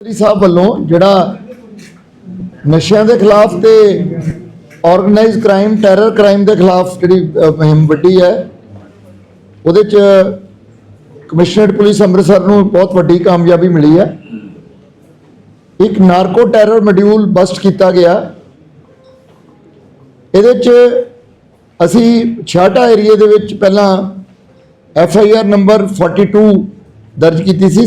ਮੰਤਰੀ ਸਾਹਿਬ ਵੱਲੋਂ ਜਿਹੜਾ ਨਸ਼ਿਆਂ ਦੇ ਖਿਲਾਫ ਤੇ ਆਰਗੇਨਾਈਜ਼ ਕ੍ਰਾਈਮ ਟੈਰਰ ਕ੍ਰਾਈਮ ਦੇ ਖਿਲਾਫ ਜਿਹੜੀ ਅ, ਮੁਹਿੰਮ ਵੱਡੀ ਹੈ ਉਹਦੇ ਚ ਕਮਿਸ਼ਨਰੇਟ ਪੁਲਿਸ ਅੰਮ੍ਰਿਤਸਰ ਨੂੰ ਬਹੁਤ ਵੱਡੀ ਕਾਮਯਾਬੀ ਮਿਲੀ ਹੈ। ਇੱਕ ਨਾਰਕੋ ਟੈਰਰ ਮੋਡਿਊਲ ਬਸਟ ਕੀਤਾ ਗਿਆ। ਇਹਦੇ ਚ ਅਸੀਂ ਛਾਟਾ ਏਰੀਏ ਦੇ ਵਿੱਚ ਪਹਿਲਾਂ ਐਫ ਆਈ ਆਰ ਨੰਬਰ 42 ਦਰਜ ਕੀਤੀ ਸੀ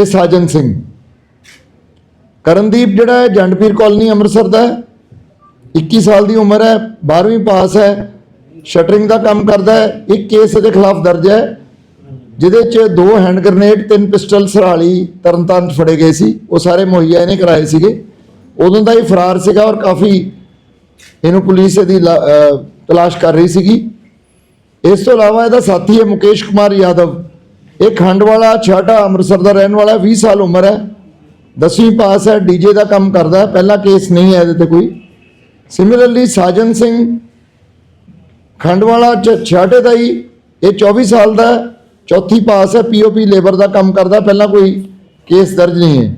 ਇਹ ਸਾਜਨ ਸਿੰਘ। ਕਰਨਦੀਪ ਜਿਹੜਾ ਹੈ, ਜੰਡਪੀਰ ਕਾਲਨੀ ਅੰਮ੍ਰਿਤਸਰ ਦਾ ਹੈ। 21 ਸਾਲ ਦੀ ਉਮਰ ਹੈ 12ਵੀਂ ਪਾਸ ਹੈ, ਸ਼ਟਰਿੰਗ ਦਾ ਕੰਮ ਕਰਦਾ ਹੈ, ਇੱਕ ਕੇਸ ਇਹਦੇ ਖਿਲਾਫ ਦਰਜ ਹੈ, ਜਿਹਦੇ 'ਚ ਦੋ ਹੈਂਡ ਗ੍ਰਨੇਡ, ਤਿੰਨ ਪਿਸਟਲ, ਸਰਾਲੀ, ਤਰਨਤਾਰਨ 'ਚ ਫੜੇ ਗਏ ਸੀ। ਉਹ ਸਾਰੇ ਮੁਹੱਈਆ ਇਹਨੇ ਕਰਾਏ ਸੀਗੇ। ਉਦੋਂ ਦਾ ਹੀ ਫਰਾਰ ਸੀਗਾ ਔਰ ਕਾਫੀ ਇਹਨੂੰ ਪੁਲਿਸ ਇਹਦੀ ਲਾ- ਤਲਾਸ਼ ਕਰ ਰਹੀ ਸੀਗੀ। ਇਸ ਤੋਂ ਇਲਾਵਾ ਇਹਦਾ ਸਾਥੀ ਹੈ ਮੁਕੇਸ਼ ਕੁਮਾਰ ਯਾਦਵ। ਇਹ ਖੰਡ ਵਾਲਾ ਛਾਟਾ ਅੰਮ੍ਰਿਤਸਰ ਦਾ ਰਹਿਣ ਵਾਲਾ ਹੈ 20 ਸਾਲ ਉਮਰ ਹੈ। 10ਵੀਂ ਪਾਸ ਹੈ ਡੀਜੇ ਦਾ ਕੰਮ ਕਰਦਾ ਹੈ। ਪਹਿਲਾ ਕੇਸ ਨਹੀਂ ਹੈ ਇਹਦੇ ਤੇ ਕੋਈ। ਸਿਮਿਲਰਲੀ ਸਾਜਨ ਸਿੰਘ ਖੰਡਵਾਲਾ ਚ- ਛਾਟੇ ਦਾ ਹੀ, ਇਹ 24 ਸਾਲ ਦਾ ਚੌਥੀ ਪਾਸ ਹੈ ਪੀਓਪੀ ਲੇਬਰ ਦਾ ਕੰਮ ਕਰਦਾ ਪਹਿਲਾਂ ਕੋਈ ਕੇਸ ਦਰਜ ਨਹੀਂ ਹੈ।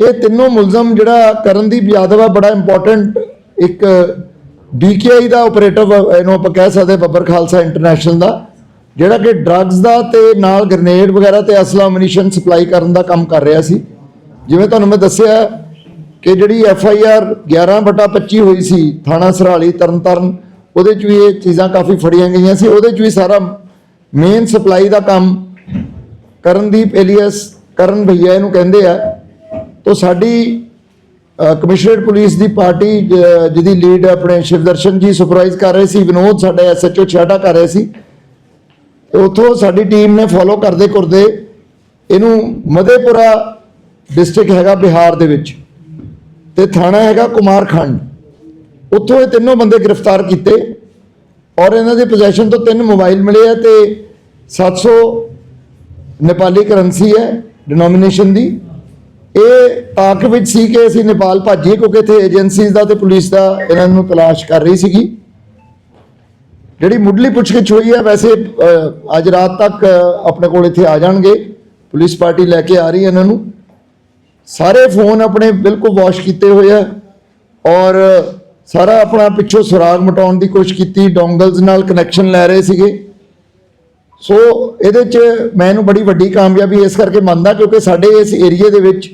ਇਹ ਤਿੰਨੋਂ ਮੁਲਜ਼ਮ ਜਿਹੜਾ ਕਰਨਦੀਪ ਯਾਦਵ ਹੈ ਬੜਾ ਇੰਪੋਰਟੈਂਟ ਇੱਕ ਡੀਕੇਆਈ ਦਾ ਆਪਰੇਟਿਵ ਇਹਨੂੰ ਆਪਾਂ ਕਹਿ ਸਕਦੇ ਬੱਬਰ ਖਾਲਸਾ ਇੰਟਰਨੈਸ਼ਨਲ ਦਾ। ਜਿਹੜਾ ਕਿ ਡਰੱਗਸ ਦਾ ਤੇ ਨਾਲ ਗ੍ਰਨੇਡ ਵਗੈਰਾ ਤੇ ਅਸਲਾ ਮਿਨੀਸ਼ਨ ਸਪਲਾਈ ਕਰਨ ਦਾ ਕੰਮ ਕਰ ਰਿਹਾ ਸੀ। ਜਿਵੇਂ ਤੁਹਾਨੂੰ ਮੈਂ ਦੱਸਿਆ ਕਿ ਜਿਹੜੀ ਐਫ ਆਈ ਆਰ 11 ਬਟਾ 25 ਹੋਈ ਸੀ ਥਾਣਾ ਸਰਾਲੀ, ਤਰਨਤਾਰਨ, ਉਹਦੇ ਚ ਵੀ ਇਹ ਚੀਜ਼ਾਂ ਕਾਫੀ ਫੜੀਆਂ ਗਈਆਂ ਸੀ। ਉਹਦੇ ਚ ਵੀ ਸਾਰਾ ਮੇਨ ਸਪਲਾਈ ਦਾ ਕੰਮ ਕਰਨਦੀਪ ਏਲੀਅਸ, ਕਰਨ ਭਈਆ ਇਹਨੂੰ ਕਹਿੰਦੇ ਆ। ਤੋ ਸਾਡੀ ਕਮਿਸ਼ਨਰੇਟ ਪੁਲਿਸ ਦੀ ਪਾਰਟੀ ਜ- ਜਿਹਦੀ ਲੀਡ ਆਪਣੇ ਸ਼ਿਵਦਰਸ਼ਨ ਜੀ ਸੁਪਰਵਾਈਜ਼ ਕਰ ਰਹੇ ਸੀ, ਵਿਨੋਦ ਸਾਡੇ ਐਸਐਚਓ ਛਾਟਾ ਕਰ ਰਹੇ ਸੀ। ਉੱਥੋਂ ਸਾਡੀ ਟੀਮ ਨੇ ਫੋਲੋ ਕਰਦੇ ਕਰਦੇ ਇਹਨੂੰ ਮਦੇਪੁਰਾ ਡਿਸਟ੍ਰਿਕਟ ਹੈਗਾ ਬਿਹਾਰ ਦੇ ਵਿੱਚ ਤੇ ਥਾਣਾ ਹੈਗਾ ਕੁਮਾਰਖੰਡ। ਉੱਥੋਂ ਇਹ ਤਿੰਨੋਂ ਬੰਦੇ ਗ੍ਰਿਫਤਾਰ ਕੀਤੇ ਔਰ ਇਹਨਾਂ ਦੇ ਪੋਜੀਸ਼ਨ ਤੋਂ ਤਿੰਨ ਮੋਬਾਈਲ ਮਿਲੇ ਆ ਤੇ 700 ਨੇਪਾਲੀ ਕਰੰਸੀ ਹੈ ਡਿਨੋਮੀਨੇਸ਼ਨ ਦੀ। ਇਹ ਤਾਕ ਵਿੱਚ ਸੀ ਕਿ ਅਸੀਂ ਨੇਪਾਲ ਭੱਜੀਏ ਕਿਉਂਕਿ ਇੱਥੇ ਏਜੰਸੀਜ਼ ਦਾ ਤੇ ਪੁਲਿਸ ਦਾ ਇਹਨਾਂ ਨੂੰ ਤਲਾਸ਼ ਕਰ ਰਹੀ ਸੀਗੀ। ਜਿਹੜੀ ਮੁੱਢਲੀ ਪੁੱਛਗਿੱਛ ਹੋਈ ਹੈ, ਵੈਸੇ ਅੱਜ ਰਾਤ ਤੱਕ ਆਪਣੇ ਕੋਲ ਇੱਥੇ ਆ ਜਾਣਗੇ। ਪੁਲਿਸ ਪਾਰਟੀ ਲੈ ਕੇ ਆ ਰਹੀ ਹੈ ਇਹਨਾਂ ਨੂੰ। ਸਾਰੇ ਫੋਨ ਆਪਣੇ ਬਿਲਕੁਲ ਵਾਸ਼ ਕੀਤੇ ਹੋਏ ਆ ਔਰ ਸਾਰਾ ਆਪਣਾ ਪਿੱਛੋਂ ਸੁਰਾਗ ਮਟਾਉਣ ਦੀ ਕੋਸ਼ਿਸ਼ ਕੀਤੀ। ਡੋਂਗਲਸ ਨਾਲ ਕਨੈਕਸ਼ਨ ਲੈ ਰਹੇ ਸੀਗੇ। ਸੋ ਇਹਦੇ ਚ ਮੈਂ ਇਹਨੂੰ ਬੜੀ ਵੱਡੀ ਕਾਮਯਾਬੀ ਇਸ ਕਰਕੇ ਮੰਨਦਾ ਕਿਉਂਕਿ ਸਾਡੇ ਇਸ ਏਰੀਏ ਦੇ ਵਿੱਚ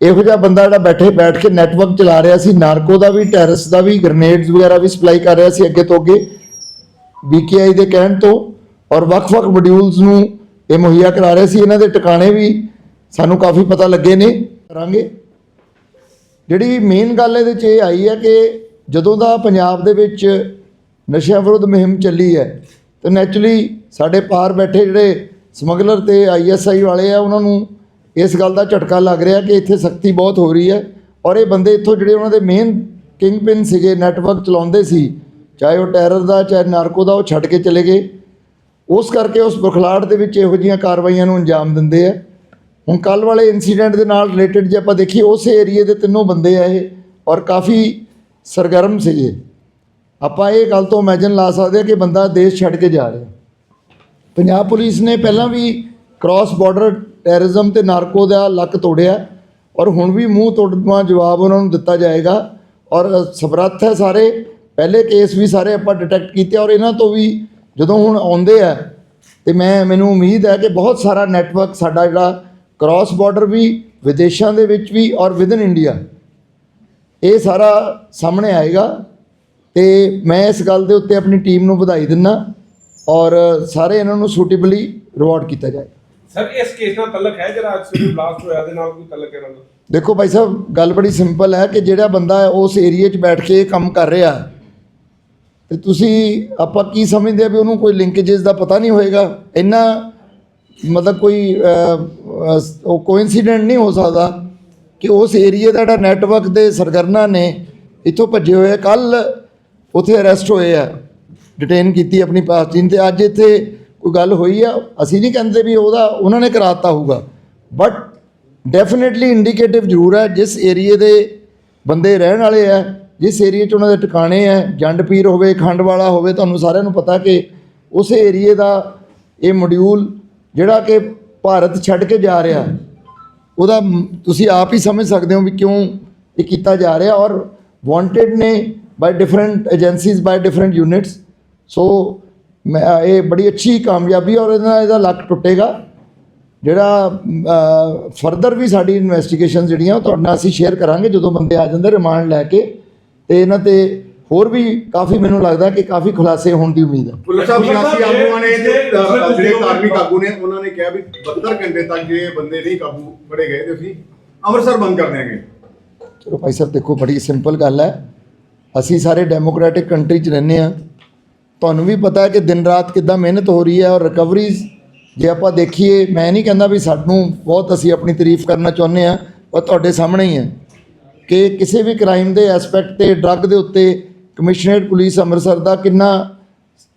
ਇਹੋ ਜਿਹਾ ਬੰਦਾ ਜਿਹੜਾ ਬੈਠੇ, ਬੈਠ ਕੇ ਨੈਟਵਰਕ ਚਲਾ ਰਿਹਾ ਸੀ। ਨਾਰਕੋ ਦਾ ਵੀ, ਟੈਰਸ ਦਾ ਵੀ ਗ੍ਰਨੇਡਸ ਵਗੈਰਾ ਵੀ ਸਪਲਾਈ ਕਰ ਰਿਹਾ ਸੀ ਅੱਗੇ ਤੋਂ ਅੱਗੇ। ਬੀਕੇਆਈ ਦੇ ਕਹਿਣ ਤੋਂ ਔਰ ਵੱਖ-ਵੱਖ ਮੋਡਿਊਲਸ ਨੂੰ ਇਹ ਮੁਹੱਈਆ ਕਰਾ ਰਹੇ ਸੀ, ਇਹਨਾਂ ਦੇ ਟਿਕਾਣੇ ਵੀ ਸਾਨੂੰ ਕਾਫੀ ਪਤਾ ਲੱਗੇ ਨੇ। ਕਰਾਂਗੇ। ਜਿਹੜੀ ਮੇਨ ਗੱਲ ਇਹਦੇ 'ਚ ਇਹ ਆਈ ਹੈ ਕਿ ਜਦੋਂ ਦਾ ਪੰਜਾਬ ਦੇ ਵਿੱਚ ਨਸ਼ਿਆਂ ਵਿਰੁੱਧ ਮੁਹਿੰਮ ਚੱਲੀ ਹੈ, ਤੇ ਨੈਚੁਰਲੀ ਸਾਡੇ ਪਾਰ ਬੈਠੇ ਜਿਹੜੇ ਸਮਗਲਰ ਤੇ ਆਈਐਸਆਈ ਵਾਲੇ ਆ, ਉਹਨਾਂ ਨੂੰ ਇਸ ਗੱਲ ਦਾ ਝਟਕਾ ਲੱਗ ਰਿਹਾ ਕਿ ਇੱਥੇ ਸਖਤੀ ਬਹੁਤ ਹੋ ਰਹੀ ਹੈ। ਔਰ ਇਹ ਬੰਦੇ ਇੱਥੋਂ ਜਿਹੜੇ ਉਹਨਾਂ ਦੇ ਮੇਨ ਕਿੰਗ ਪਿਨ ਸੀਗੇ ਨੈਟਵਰਕ ਚਲਾਉਂਦੇ ਸੀ ਚਾਹੇ ਉਹ ਟੈਰਰ ਦਾ, ਚਾਹੇ ਨਾਰਕੋ ਦਾ, ਉਹ ਛੱਡ ਕੇ ਚਲੇ ਗਏ। ਉਸ ਕਰਕੇ ਉਸ ਬੁਖਲਾੜ ਦੇ ਵਿੱਚ ਇਹੋ ਜਿਹੀਆਂ ਕਾਰਵਾਈਆਂ ਨੂੰ ਅੰਜਾਮ ਦਿੰਦੇ ਆ। ਹੁਣ ਕੱਲ ਵਾਲੇ ਇਨਸੀਡੈਂਟ ਦੇ ਨਾਲ ਰਿਲੇਟਡ ਜੇ ਆਪਾਂ ਦੇਖੀਏ, ਉਸੇ ਏਰੀਏ ਦੇ ਤਿੰਨੋਂ ਬੰਦੇ ਆ ਇਹ, ਔਰ ਕਾਫੀ ਸਰਗਰਮ ਸੀਗੇ ਆਪਾਂ ਇਹ ਗੱਲ ਤੋਂ ਇਮੇਜਿਨ ਲਾ ਸਕਦੇ ਆ ਕਿ ਬੰਦਾ ਦੇਸ਼ ਛੱਡ ਕੇ ਜਾ ਰਿਹਾ। ਪੰਜਾਬ ਪੁਲਿਸ ਨੇ ਪਹਿਲਾਂ ਵੀ ਕ੍ਰਾਸ ਬਾਰਡਰ ਟੈਰਰਿਜ਼ਮ ਤੇ ਨਾਰਕੋ ਦਾ ਲੱਕ ਤੋੜਿਆ, ਔਰ ਹੁਣ ਵੀ ਮੂੰਹ ਤੋੜਵਾ ਜਵਾਬ ਉਹਨਾਂ ਨੂੰ ਦਿੱਤਾ ਜਾਏਗਾ। ਔਰ ਸਮਰੱਥ ਹੈ ਸਾਰੇ ਪਹਿਲੇ ਕੇਸ ਵੀ ਸਾਰੇ ਆਪਾਂ ਡਿਟੈਕਟ ਕੀਤੇ ਔਰ ਇਹਨਾਂ ਤੋਂ ਵੀ ਜਦੋਂ ਹੁਣ ਆਉਂਦੇ ਆ ਤੇ ਮੈਂ ਮੈਨੂੰ ਉਮੀਦ ਹੈ ਕਿ ਬਹੁਤ ਸਾਰਾ ਨੈਟਵਰਕ ਸਾਡਾ ਜਿਹੜਾ ਕ੍ਰਾਸ ਬਾਰਡਰ ਵੀ ਵਿਦੇਸ਼ਾਂ ਦੇ ਵਿੱਚ ਵੀ ਔਰ ਵਿਦਨ ਇੰਡੀਆ ਇਹ ਸਾਰਾ ਸਾਹਮਣੇ ਆਏਗਾ। ਤੇ ਮੈਂ ਇਸ ਗੱਲ ਦੇ ਉੱਤੇ ਆਪਣੀ ਟੀਮ ਨੂੰ ਵਧਾਈ ਦਿੰਦਾ ਔਰ ਸਾਰੇ ਇਹਨਾਂ ਨੂੰ ਸੂਟੇਬਲੀ ਰਿਵਾਰਡ ਕੀਤਾ ਜਾਏ। ਸਰ ਇਸ ਕੇਸ ਨਾਲ ਤਲਕ ਹੈ ਜਿਹੜਾ ਅੱਜ ਸਵੇਰੇ ਬਲਾਸਟ ਹੋਇਆ ਦੇ ਨਾਲ ਕੋਈ ਤਲਕ ਇਹਨਾਂ ਦਾ? ਦੇਖੋ ਭਾਈ ਸਾਹਿਬ ਗੱਲ ਬੜੀ ਸਿੰਪਲ ਹੈ ਕਿ ਜਿਹੜਾ ਬੰਦਾ ਹੈ ਉਸ ਏਰੀਆ 'ਚ ਬੈਠ ਕੇ ਇਹ ਕੰਮ ਕਰ ਰਿਹਾ ਤੇ ਤੁਸੀਂ ਆਪਾਂ ਕੀ ਸਮਝਦੇ ਆ ਵੀ ਉਹਨੂੰ ਕੋਈ ਲਿੰਕੇजेस ਦਾ ਪਤਾ ਨਹੀਂ ਹੋਏਗਾ? ਇੰਨਾ ਮਤਲਬ ਕੋਈ ਅਹ, ਅਹ, ਉਹ ਕੋਇਨਸੀਡੈਂਟ ਨਹੀਂ ਹੋ ਸਕਦਾ ਕਿ ਉਸ ਏਰੀਏ ਦਾ ਜਿਹੜਾ ਨੈਟਵਰਕ ਦੇ ਸਰਗਰਨਾ ਨੇ ਇੱਥੋਂ ਭੱਜੇ ਹੋਏ ਕੱਲ ਉੱਥੇ ਅਰੈਸਟ ਹੋਏ ਆ। ਡਿਟੇਨ ਕੀਤੀ ਆਪਣੀ ਪਾਸਟੀਨ ਤੇ। ਅੱਜ ਇੱਥੇ ਕੋਈ ਗੱਲ ਹੋਈ ਆ। ਅਸੀਂ ਨਹੀਂ ਕਹਿੰਦੇ ਵੀ ਉਹਦਾ ਉਹਨਾਂ ਨੇ ਕਰਾਤਾ ਹੋਊਗਾ। ਬਟ ਡੈਫੀਨਿਟਲੀ ਇੰਡੀਕੇਟਿਵ ਜ਼ਰੂਰ ਹੈ ਜਿਸ ਏਰੀਏ ਦੇ ਬੰਦੇ ਰਹਿਣ ਵਾਲੇ ਆ ਜਿਸ ਏਰੀਏ 'ਚ ਉਹਨਾਂ ਦੇ ਟਿਕਾਣੇ ਹੈ ਜੰਡ ਪੀਰ ਹੋਵੇ, ਖੰਡ ਵਾਲਾ ਹੋਵੇ, ਤੁਹਾਨੂੰ ਸਾਰਿਆਂ ਨੂੰ ਪਤਾ ਕਿ ਉਸ ਏਰੀਏ ਦਾ ਇਹ ਮੋਡਿਊਲ ਜਿਹੜਾ ਕਿ ਭਾਰਤ ਛੱਡ ਕੇ ਜਾ ਰਿਹਾ, ਉਹਦਾ ਤੁਸੀਂ ਆਪ ਹੀ ਸਮਝ ਸਕਦੇ ਹੋ ਵੀ ਕਿਉਂ ਇਹ ਕੀਤਾ ਜਾ ਰਿਹਾ ਔਰ ਵਾਂਟਡ ਨੇ by different agencies by different units so ਮੈਂ ਇਹ ਬੜੀ ਅੱਛੀ ਕਾਮਯਾਬੀ ਔਰ ਇਹਦਾ ਇਹਦਾ ਲੱਕ ਟੁੱਟੇਗਾ। ਜਿਹੜਾ ਫਰਦਰ ਵੀ ਸਾਡੀ ਇਨਵੈਸਟੀਗੇਸ਼ਨ ਜਿਹੜੀਆਂ, ਉਹ ਤੁਹਾਡੇ ਨਾਲ ਅਸੀਂ ਸ਼ੇਅਰ ਕਰਾਂਗੇ, ਜਦੋਂ ਬੰਦੇ ਆ ਜਾਂਦੇ ਰਿਮਾਂਡ ਲੈ ਕੇ ਤੇ ਇਹਨਾਂ ਤੇ ਹੋਰ ਵੀ ਕਾਫੀ ਮੈਨੂੰ ਲੱਗਦਾ ਕਿ ਕਾਫੀ ਖੁਲਾਸੇ ਹੋਣ ਦੀ ਉਮੀਦ ਹੈ। ਪੁਲਿਸ ਸਿਆਸੀ ਆਗੂਆਂ ਨੇ ਤੇ, ਜਿਹੜੇ ਧਾਰਮਿਕ ਆਗੂ ਨੇ ਉਹਨਾਂ ਨੇ ਕਿਹਾ ਵੀ 72 ਘੰਟੇ ਤੱਕ ਜੇ ਬੰਦੇ ਨਹੀਂ ਕਾਬੂ ਫੜੇ ਗਏ ਤੇ ਅਸੀਂ ਅੰਮ੍ਰਿਤਸਰ ਬੰਦ ਕਰ ਦਿਆਂਗੇ। ਚਲੋ ਭਾਈ ਸਾਹਿਬ ਦੇਖੋ ਬੜੀ ਸਿੰਪਲ ਗੱਲ ਹੈ। ਅਸੀਂ ਸਾਰੇ ਡੈਮੋਕ੍ਰੈਟਿਕ ਕੰਟਰੀ 'ਚ ਰਹਿੰਦੇ ਆ ਤੁਹਾਨੂੰ ਵੀ ਪਤਾ ਹੈ ਕਿ ਦਿਨ ਰਾਤ ਕਿੱਦਾਂ ਮਿਹਨਤ ਹੋ ਰਹੀ ਹੈ ਔਰ ਰਿਕਵਰੀਜ਼ ਜੇ ਆਪਾਂ ਦੇਖੀਏ ਮੈਂ ਨਹੀਂ ਕਹਿੰਦਾ ਵੀ ਸਾਨੂੰ ਬਹੁਤ ਅਸੀਂ ਆਪਣੀ ਤਾਰੀਫ ਕਰਨਾ ਚਾਹੁੰਦੇ ਆ ਉਹ ਤੁਹਾਡੇ ਸਾਹਮਣੇ ਹੀ ਹੈ। ਕਿ ਕਿਸੇ ਵੀ ਕ੍ਰਾਈਮ ਦੇ ਐਸਪੈਕਟ ਤੇ ਡਰੱਗ ਦੇ ਉੱਤੇ ਕਮਿਸ਼ਨਰੇਟ ਪੁਲਿਸ ਅੰਮ੍ਰਿਤਸਰ ਦਾ ਕਿੰਨਾ,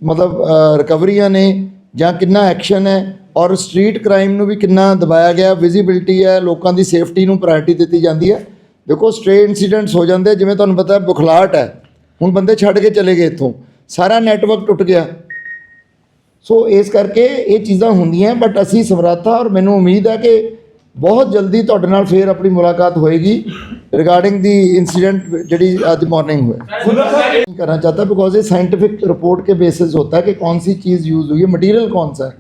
ਮਤਲਬ ਰਿਕਵਰੀਆਂ ਨੇ ਜਾਂ ਕਿੰਨਾ ਐਕਸ਼ਨ ਹੈ ਔਰ ਸਟਰੀਟ ਕ੍ਰਾਈਮ ਨੂੰ ਵੀ ਕਿੰਨਾ ਦਬਾਇਆ ਗਿਆ ਵਿਜ਼ਿਬਿਲਟੀ ਹੈ, ਲੋਕਾਂ ਦੀ ਸੇਫਟੀ ਨੂੰ ਪ੍ਰਾਇੋਰਟੀ ਦਿੱਤੀ ਜਾਂਦੀ ਹੈ। ਦੇਖੋ ਸਟ੍ਰੇ ਇਨਸੀਡੈਂਟਸ ਹੋ ਜਾਂਦੇ ਜਿਵੇਂ ਤੁਹਾਨੂੰ ਪਤਾ ਬੁਖਲਾਟ ਹੈ। ਹੁਣ ਬੰਦੇ ਛੱਡ ਕੇ ਚਲੇ ਗਏ ਇੱਥੋਂ। ਸਾਰਾ ਨੈਟਵਰਕ ਟੁੱਟ ਗਿਆ। ਸੋ ਇਸ ਕਰਕੇ ਇਹ ਚੀਜ਼ਾਂ ਹੁੰਦੀਆਂ ਬਟ ਅਸੀਂ ਸਮਰੱਥਾ ਔਰ ਮੈਨੂੰ ਉਮੀਦ ਹੈ ਕਿ बहुत जल्दी ਤੁਹਾਡੇ फिर अपनी मुलाकात होएगी रिगार्डिंग दी ਦੀ ਇਨਸੀਡੈਂਟ ਜਿਹੜੀ मॉर्निंग ਮਾਰਨਿੰਗ ਹੋਇਆ करना चाहता बिकॉज़ ये साइंटिफिक रिपोर्ट के बेसिस होता है कि कौन सी चीज़ यूज़ हुई है मटीरियल कौन सा है।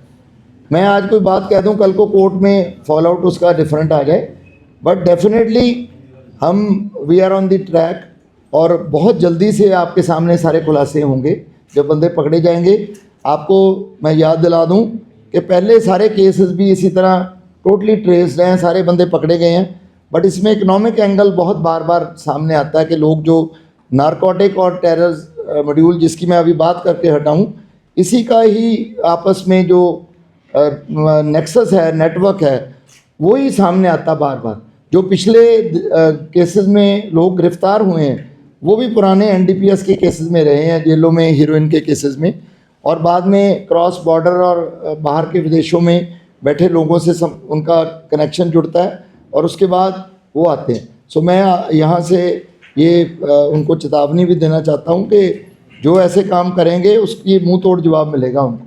मैं आज कोई बात कह दूँ कल को कोर्ट में फॉल आउट उसका डिफरेंट आ जाए। बट डेफिनेटली हम we are on the track और बहुत जल्दी से आपके सामने सारे खुलासे होंगे। जब बंदे पकड़े जाएँगे आपको मैं याद दिला दूँ कि पहले सारे केसेस भी इसी तरह टोटली ट्रेस्ड हैं, सारे बंदे पकड़े गए हैं बट इसमें इकोनॉमिक एंगल बहुत बार बार सामने आता है कि लोग जो नारकोटिक और टेरर मॉड्यूल जिसकी मैं अभी बात करके हटा हूँ इसी का ही आपस में जो नेक्सस है नेटवर्क है, वो ही सामने आता बार बार जो पिछले केसेस में लोग गिरफ़्तार हुए हैं, वो भी पुराने एनडीपीएस के केसेस में रहे हैं, जेलों में हीरोइन के केसेस में, और बाद में क्रॉस बॉर्डर और बाहर के विदेशों में बैठे लोगों से सम, उनका कनेक्शन जुड़ता है और उसके बाद वो आते हैं। सो मैं यहाँ से ये उनको चेतावनी भी देना चाहता हूँ कि जो ऐसे काम करेंगे उसकी मुँह तोड़ जवाब मिलेगा उनको।